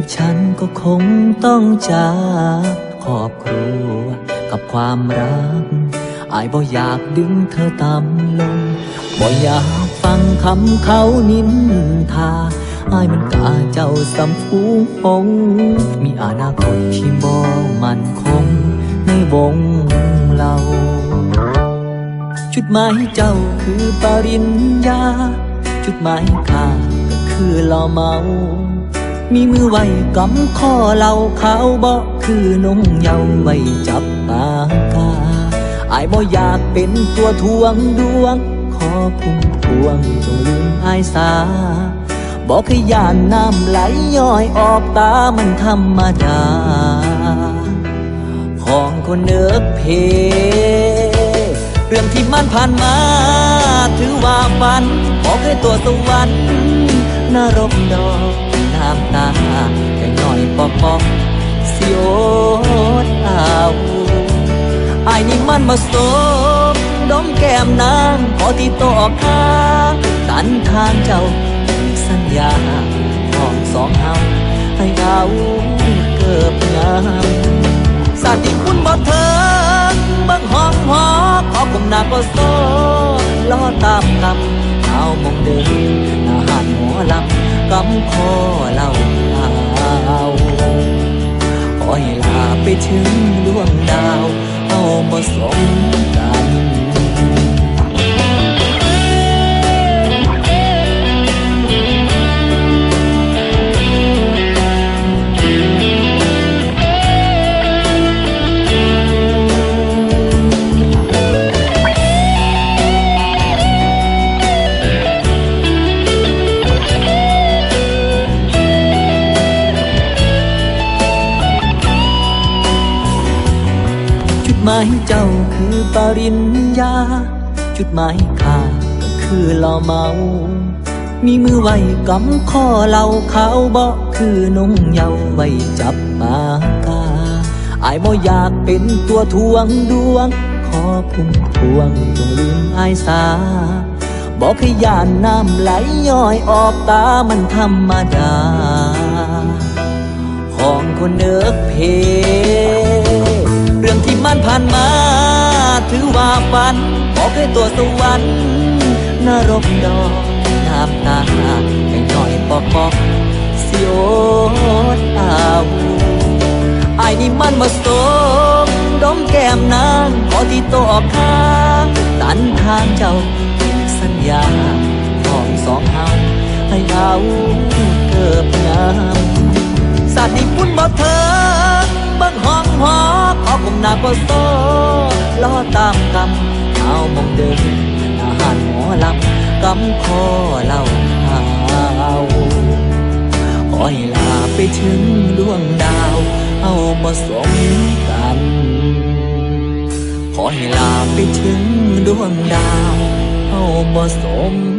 กับฉันก็คงต้องจากครอบครัวกับความรัก อายบ่อยากดึงเธอต่ำลง บ่อยากฟังคำเขานินทา อายมันกาเจ้าสำพูพงมีอนาคตที่บ่มันคงในวงเราจุดหมายเจ้าคือปริญญา จุดหมายข้าก็คือหล่าเมา มีมือไว้กำข้อเราเขาบอกคือนงเยาไว้จับปากกาอายบ่อยากเป็นตัวทวงดวง ขอพุ่มพวงจงลืมอายสาบอกให้ยานน้ำไหลย้อยออกตามันธรรมดา ของคนเนิกเพ เรื่องที่มันผ่านมา ถือว่าฝัน ขอให้ตัวสวรรค์นรกดอก น้ำตาแค่หน้อยปอกปอกสิโอดเอาไอ้ายนี่มันมาสมดมแก้มนางขอที่ตออกข้าตันทางเจ้าสัญญาของสองเฮาให้เอาเกิบงามสาติคุณบ่เถิงเบิ่งห้องหอขอกุมหน้าก็โซล้อตามกำเอามองเดินอาหารหมอลำ กำคอเล่าเาขอให้ลาไปถึงดวงดาว เอามาสม หมายเจ้าคือปริญญา จุดหมายข้าก็คือเหล่าเมา มีมือไว้กำข้อเราเขาบอกคือนงเยาว์ไว้จับปากกาอายบ่อยากเป็นตัวทวงดวง ขอพุ่มพวงจงลืมอายสาบอกให้ยานน้ำไหลย้อยออกตามันธรรมดา ของคนเนิกเพ ฝันบอกให้ตัวสวรรค์นรกดอกน้ำตาให้หน่อยปอกปอกสิโอดเอาไอ้ายนี่มันมาสมดมแก้มนางขอที่โตออกข้างตันทางเจ้าสัญญาของสองเฮาให้เอาเกิบงามสาติพุ่นบ่เถิงเบิ่งห้องหอขอกุมหน้าก็โซ ล้อตามกำเอามองเดินอาหารหมอลำกำคอเล่าเอาขอให้ลาไปถึงดวงดาว เอามาสมกันขอให้ลาไปถึงดวงดาว เอามาสม